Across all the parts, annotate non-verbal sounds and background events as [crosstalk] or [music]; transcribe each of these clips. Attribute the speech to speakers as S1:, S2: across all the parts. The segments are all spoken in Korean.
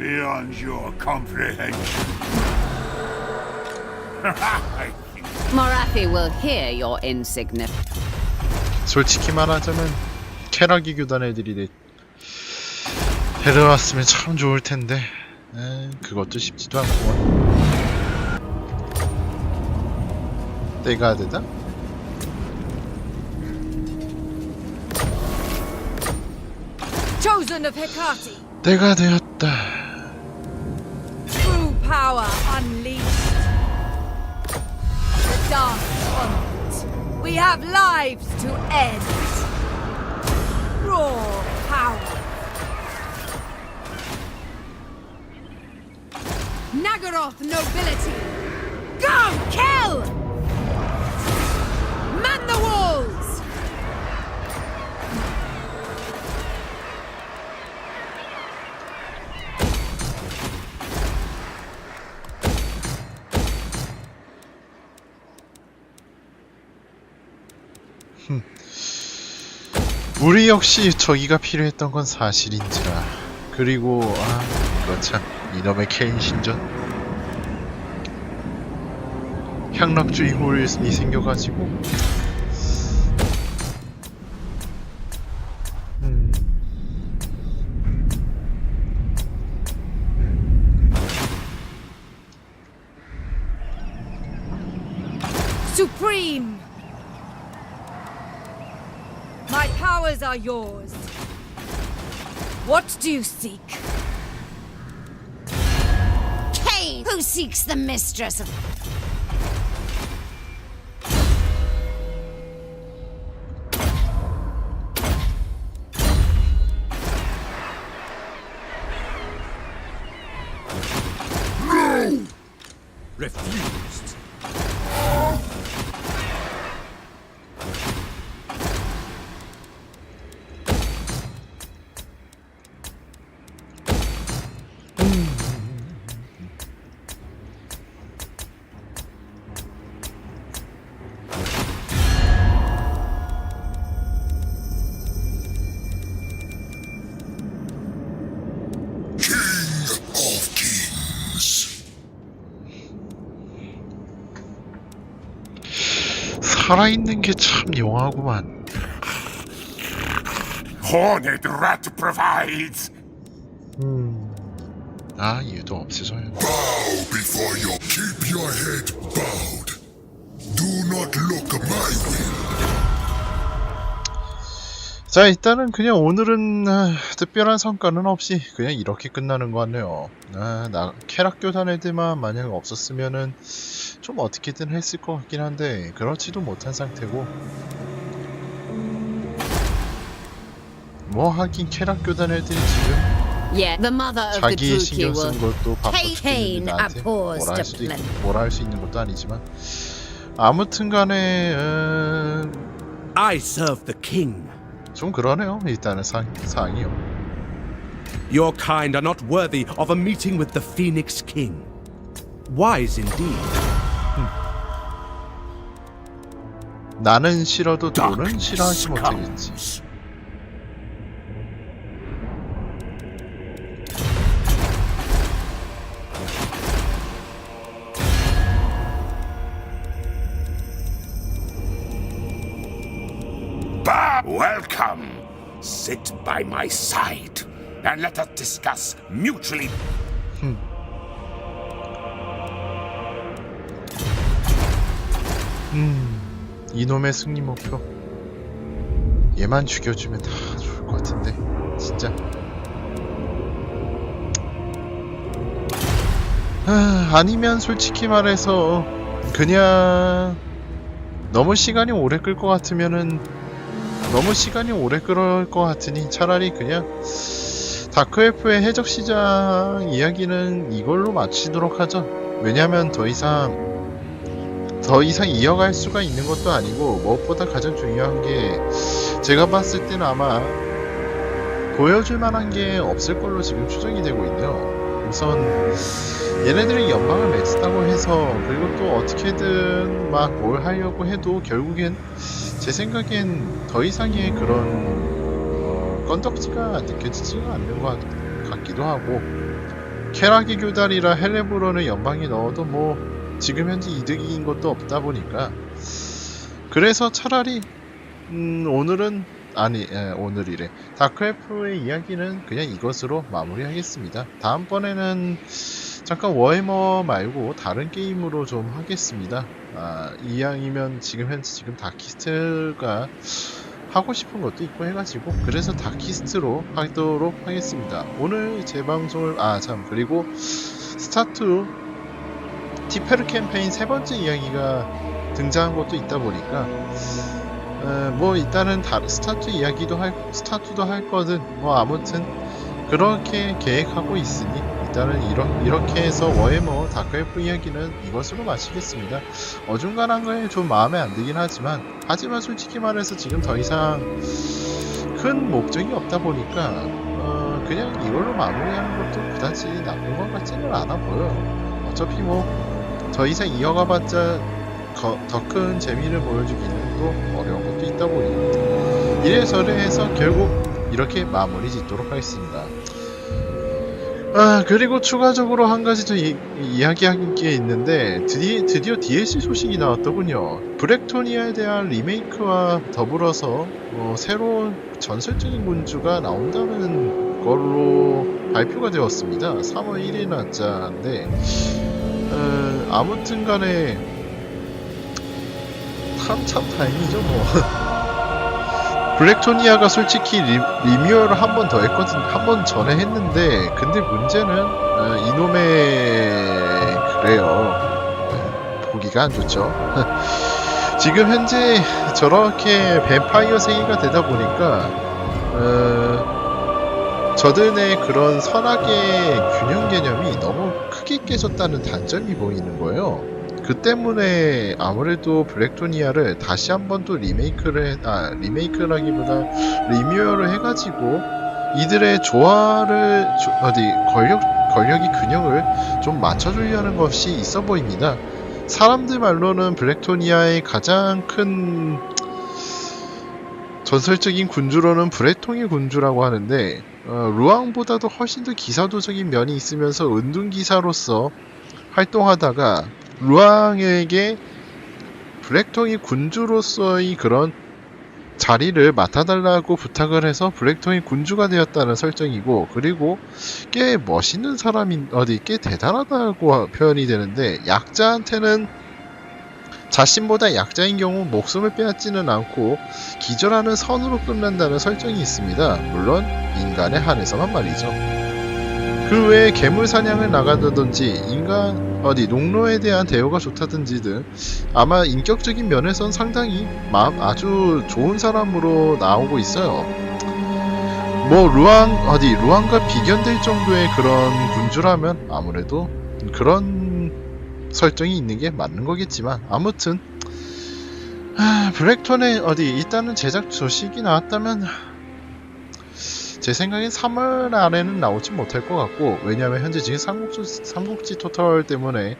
S1: beyond your comprehension.
S2: Morathi will hear your insignificant.
S3: 솔직히 말하자면 캐라기 교단 애들이 내 데려왔으면 참 좋을 텐데 에, 그것도 쉽지도 않고 때가 되다?
S4: Chosen of Hecate,
S3: 때가 되었다
S4: Dance. We have lives to end. Raw power. Nagaroth nobility. Go kill!
S3: 우리 역시 저기가 필요했던 건 사실인지라. 그리고 아 이거 참 이놈의 케인 신전. 향락주의 홀이 생겨가지고. 음,
S4: Supreme! Powers are yours. What do you seek?
S2: Cain, who seeks the mistress of.
S3: 살아있는 게 참 용하구만
S1: Horned rat provides.
S3: 아 이유도 없어서요
S1: Bow before you keep your head bowed. Do not look my
S3: 자 일단은 그냥 오늘은 아, 특별한 성과는 없이 그냥 이렇게 끝나는 것 같네요 아, 나 캐락 교단 애들만 만약 없었으면은 좀 어떻게든 했을 것 같긴 한데 그렇지도 못한 상태고 뭐 하긴 캐락 교단 애들이 지금
S2: Yeah, the mother of the
S3: 자기의
S2: Druki
S3: 신경. 쓰는 것도 죽겠는데 나한테
S2: abhors
S3: 뭐라 할 수도 있고
S2: discipline.
S3: 뭐라 할 수 있는 것도 아니지만 아무튼간에 어,
S5: I serve the king.
S3: 좀 그러네요 일단은 상, 상이요
S5: Your kind are not worthy of a meeting with the Phoenix King. Wise indeed.
S3: 나는 싫어도 너는 싫어하지 못하겠지
S1: welcome. Sit by my side and let us discuss mutually.
S3: 이놈의 승리 목표. 얘만 죽여주면 다 좋을 것 같은데 진짜. 아, 아니면 솔직히 말해서 그냥 너무 시간이 오래 끌 것 같으면은 너무 시간이 오래 끌을 것 같으니 차라리 그냥 다크엘프의 해적 시장 이야기는 이걸로 마치도록 하죠 왜냐면 더 이상 더 이상 이어갈 수가 있는 것도 아니고 무엇보다 가장 중요한 게 제가 봤을 때는 아마 보여줄 만한 게 없을 걸로 지금 추정이 되고 있네요. 우선 얘네들이 연방을 맺었다고 해서 그리고 또 어떻게든 막 뭘 하려고 해도 결국엔 제 생각엔 더 이상의 그런 어, 건덕지가 느껴지지가 않는 것 같- 같기도 하고 캐라기 교달이라 헬레브론을 연방에 넣어도 뭐 지금 현재 이득인 것도 없다 보니까 그래서 차라리 음, 오늘은 아니 에, 오늘이래 다크엘프의 이야기는 그냥 이것으로 마무리하겠습니다. 다음번에는 잠깐 워해머 말고 다른 게임으로 좀 하겠습니다. 아, 이왕이면 지금 현재 지금 다키스트가 하고 싶은 것도 있고 해가지고 그래서 다키스트로 하도록 하겠습니다. 오늘 제 방송을 아 참 그리고 스타트 티페르 캠페인 세 번째 이야기가 등장한 것도 있다 보니까 어, 뭐 일단은 다 스타트 이야기도 할 스타트도 할 거든 뭐 아무튼 그렇게 계획하고 있으니 일단은 이러, 이렇게 해서 워해머 다크엘프 이야기는 이것으로 마치겠습니다. 어중간한 거에 좀 마음에 안 들긴 하지만 하지만 솔직히 말해서 지금 더 이상 큰 목적이 없다 보니까 어, 그냥 이걸로 마무리하는 것도 그다지 나쁜 것 같지는 않아 보여. 어차피 뭐 더 이상 이어가봤자 더 큰 재미를 보여주기는 또 어려운 것도 있다 보니 이래저래 해서 결국 이렇게 마무리 짓도록 하겠습니다. 아 그리고 추가적으로 한 가지 더 이, 이야기할 게 있는데 드디, 드디어 DLC 소식이 나왔더군요. 브렉토니아에 대한 리메이크와 더불어서 어, 새로운 전설적인 군주가 나온다는 걸로 발표가 되었습니다. 3월 1일 날짜인데 어, 아무튼 간에 참, 참 다행이죠 뭐 [laughs] 블랙토니아가 솔직히 리, 리뮤얼을 한 번 더 했거든 한 번 전에 했는데 근데 문제는 어, 이놈의 그래요 어, 보기가 안 좋죠 [laughs] 지금 현재 저렇게 뱀파이어 세계가 되다 보니까 어, 저들의 그런 선악의 균형 개념이 너무 크게 깨졌다는 단점이 보이는 거예요. 그 때문에 아무래도 블랙토니아를 다시 한번 또 리메이크를 해, 아 리메이크라기보다 리뮤얼을 해가지고 이들의 조화를 조- 어디 권력 권력이 균형을 좀 맞춰주려는 것이 있어 보입니다. 사람들 말로는 블랙토니아의 가장 큰 전설적인 군주로는 브레통의 군주라고 하는데 어, 루앙보다도 훨씬 더 기사도적인 면이 있으면서 은둔 기사로서 활동하다가 루앙에게 블랙통이 군주로서의 그런 자리를 맡아달라고 부탁을 해서 블랙통이 군주가 되었다는 설정이고 그리고 꽤 멋있는 사람인 어디 꽤 대단하다고 표현이 되는데 약자한테는 자신보다 약자인 경우 목숨을 빼앗지는 않고 기절하는 선으로 끝난다는 설정이 있습니다. 물론 인간에 한해서만 말이죠. 그 외에 괴물 사냥을 나간다든지 인간 어디 농로에 대한 대우가 좋다든지 등 아마 인격적인 면에선 상당히 마음 아주 좋은 사람으로 나오고 있어요. 뭐 루앙 어디 루앙과 비견될 정도의 그런 군주라면 아무래도 그런 설정이 있는 게 맞는 거겠지만 아무튼 하, 블랙톤의 어디 일단은 제작 소식이 나왔다면 제 생각엔 3월 안에는 나오지 못할 것 같고 왜냐하면 현재 지금 삼국지, 삼국지 토탈 때문에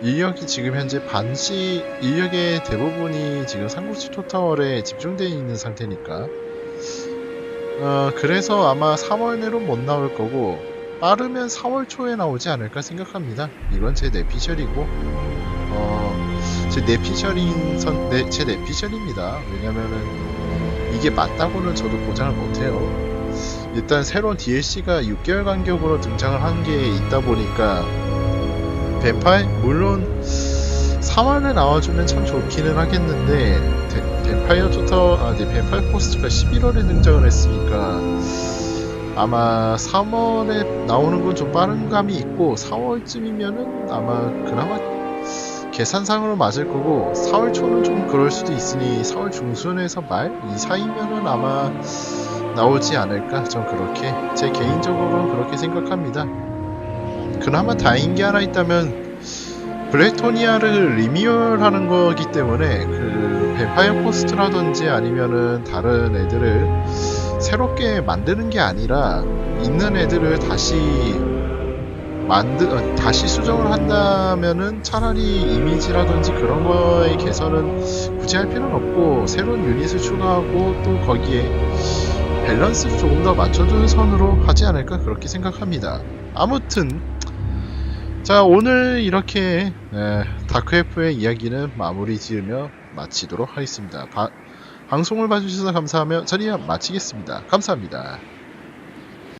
S3: 인력이 지금 현재 반시 인력의 대부분이 지금 삼국지 토탈에 집중되어 있는 상태니까 어, 그래서 아마 3월 내로 못 나올 거고 빠르면 4월 초에 나오지 않을까 생각합니다. 이건 제 내피셜이고 어, 제 내피셜인 선, 내, 제 내피셜입니다. 왜냐면은 이게 맞다고는 저도 보장을 못해요. 일단 새로운 DLC가 6개월 간격으로 등장을 한 게 있다 보니까 뱀파이 물론 3월에 나와주면 참 좋기는 하겠는데 데- 뱀파이어 토터 아니 뱀파이어 포스트가 11월에 등장을 했으니까 아마 3월에 나오는 건 좀 빠른 감이 있고 4월쯤이면은 아마 그나마 계산상으로 맞을 거고 4월 초는 좀 그럴 수도 있으니 4월 중순에서 말 이 사이면은 아마 나오지 않을까 전 그렇게 제 개인적으로는 그렇게 생각합니다. 그나마 다행인 게 하나 있다면 블랙토니아를 리뮤얼하는 거기 때문에 그 뱀파이어 포스트라든지 아니면은 다른 애들을 새롭게 만드는 게 아니라 있는 애들을 다시 만드 어, 다시 수정을 한다면은 차라리 이미지라든지 그런 거의 개선은 굳이 할 필요는 없고 새로운 유닛을 추가하고 또 거기에 밸런스를 조금 더 맞춰준 선으로 하지 않을까 그렇게 생각합니다. 아무튼 자 오늘 이렇게 에, 다크에프의 이야기는 마무리 지으며 마치도록 하겠습니다. 바- 방송을 봐주셔서 감사하며 이만 마치겠습니다. 감사합니다.